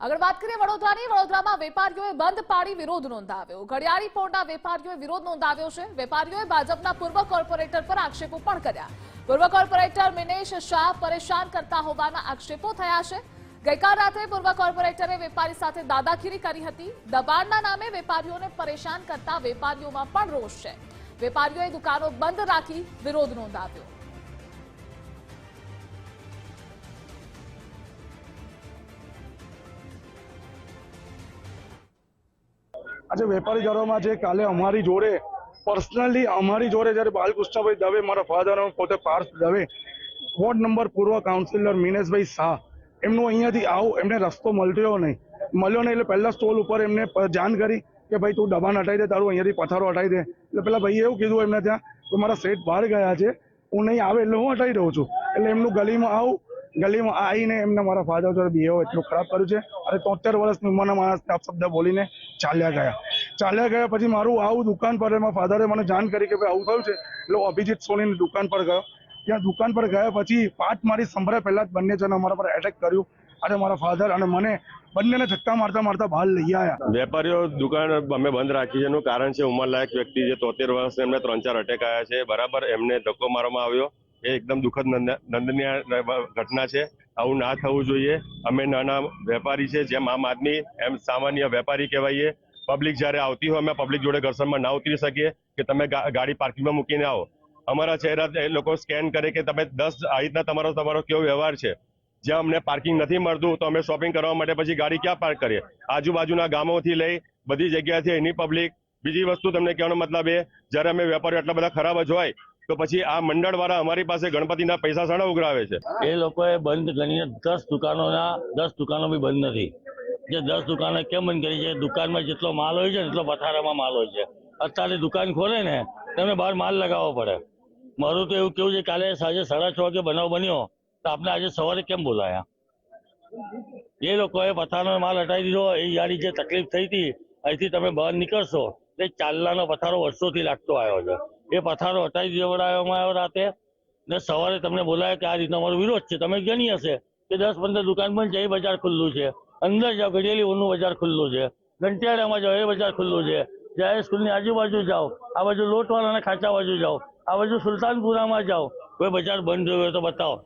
આગળ વાત કરીએ વડોદરાની. વડોદરામાં વેપારીઓએ બંધ પાડી વિરોધ નોંધાવ્યો. ઘડિયાળી પોળના વેપારીઓએ વિરોધ નોંધાવ્યો છે. વેપારીઓએ ભાજપના પૂર્વ કોર્પોરેટર પર આક્ષેપો પણ કર્યા. પૂર્વ કોર્પોરેટર મિનેશ શાહ પરેશાન કરતા હોવાના આક્ષેપો થયા છે. ગઈકાલ રાત્રે પૂર્વ કોર્પોરેટરે વેપારી સાથે દાદાગીરી કરી હતી. દબાણના નામે વેપારીઓને પરેશાન કરતા વેપારીઓમાં પણ રોષ છે. વેપારીઓએ દુકાનો બંધ રાખી વિરોધ નોંધાવ્યો. આજે વેપારી ઘરોમાં જે કાલે અમારી જોડે, પર્સનલી અમારી જોડે જ્યારે બાલકૃષ્ણભાઈ દવે, મારા ફાધર પોતે પાર્થ દવે, વોર્ડ નંબર પૂર્વ કાઉન્સિલર મિનેશભાઈ શાહ, એમનું અહીંયાથી આવું, એમને રસ્તો મળ્યો નહીં. મળ્યો નહીં એટલે પહેલા સ્ટોલ ઉપર એમને જાણ કરી કે ભાઈ તું દબાણ હટાવી દે, તારું અહીંયાથી પથારો હટાવી દે. એટલે પેલા ભાઈએ એવું કીધું એમને ત્યાં કે મારા સેટ બહાર ગયા છે, હું નહીં આવે એટલે હું હટાવી દઉં છું. એટલે એમનું ગલીમાં આવું, ગલીમાં આવીને એમને મારા ફાધર જોડે બિહેવ એટલું ખરાબ કર્યું છે. અને તોતેર વર્ષની ઉંમરના માણસને અપશબ્દ બોલીને ચાલ્યા ગયા. ચાલ્યા ગયા પછી મારું આવું દુકાન પર એમાં ફાધરે મને જાણ કરી કે ભાઈ આવું થયું છે. એટલે અભિજીત સોનીની દુકાન પર ગયો. ત્યાં દુકાન પર ગયા પછી પાટ મારી સંભળાય પહેલા જ બંને જણા મારા પર એટેક કર્યું. અને મારા ફાધર અને મને બંનેને ધક્કા મારતા મારતા બહાર લઈ આવ્યા વેપારીઓ દુકાન અમે બંધ રાખી છે. એનું કારણ છે ઉંમરલાયક વ્યક્તિ જે તોતેર વર્ષ એમને ત્રણ ચાર અટેક આવ્યા છે. બરાબર એમને ધક્કો મારવામાં આવ્યો. એ એકદમ દુઃખદ નંદ- નંદનીય ઘટના છે. આવું ના થવું જોઈએ. અમે નાના વેપારી છે, જેમ આમ આદમી, એમ સામાન્ય વેપારી કહેવાઈએ. પબ્લિક જ્યારે આવતી હોય, અમે પબ્લિક જોડે ઘર્ષણમાં ના ઉતરી શકીએ કે તમે ગાડી પાર્કિંગમાં મૂકીને આવો. અમારા ચહેરા એ લોકો સ્કેન કરે કે તમે દસ, આ રીતના તમારો તમારો કેવો વ્યવહાર છે? જ્યાં અમને પાર્કિંગ નથી મળતું, તો અમે શોપિંગ કરવા માટે પછી ગાડી ક્યાં પાર્ક કરીએ? આજુબાજુના ગામોથી લઈ બધી જગ્યાથી એની પબ્લિક બીજી વસ્તુ તમને કહેવાનો મતલબ એ, જ્યારે અમે વેપારીઓ એટલા બધા ખરાબ જ હોય તો પછી આ મંડળ વાળા અમારી પાસે ગણપતિના પૈસા સાણા ઉઘરાવે છે. એ લોકોએ બંધ કરીને દસ દુકાનોના, દસ દુકાનો બી બંધ નથી. જે દસ દુકાનો કેમ બંધ કરી છે? દુકાનમાં જેટલો માલ હોય છે એટલો પથારામાં માલ હોય છે. અત્યારે દુકાન ખોલે ને, તેમને બહાર માલ લગાવવો પડે. મારું તો એવું કેવું છે કાલે સાંજે સાડા છ વાગે બનાવ બન્યો, તો આપણે આજે સવારે કેમ બોલાયા? એ લોકોએ પથારનો માલ હટાવી દીધો, એ યારી જે તકલીફ થઈ હતી, અહીંથી તમે બહાર નીકળશો, તે ચાલનાનો પથારો વર્ષોથી લાગતો આવ્યો છે. એ પથારો હટાવી દેવડાવવામાં આવ્યો રાતે. ને સવારે તમને બોલાય કે આ રીતનો અમારો વિરોધ છે. તમે ગણી હશે કે દસ પંદર દુકાન બંધ છે બજાર ખુલ્લું છે. અંદર જાઓ ઘડિયાળી ઓનું બજાર ખુલ્લું છે. ઘંટિયાળામાં જાઓ, એ બજાર ખુલ્લું છે. જાહેર સ્કૂલની આજુબાજુ જાઓ. આ બાજુ લોટવાળાના ખાંચા બાજુ જાઓ. આ બાજુ સુલતાનપુરામાં જાઓ. કોઈ બજાર બંધ રહ્યું હોય તો બતાવો.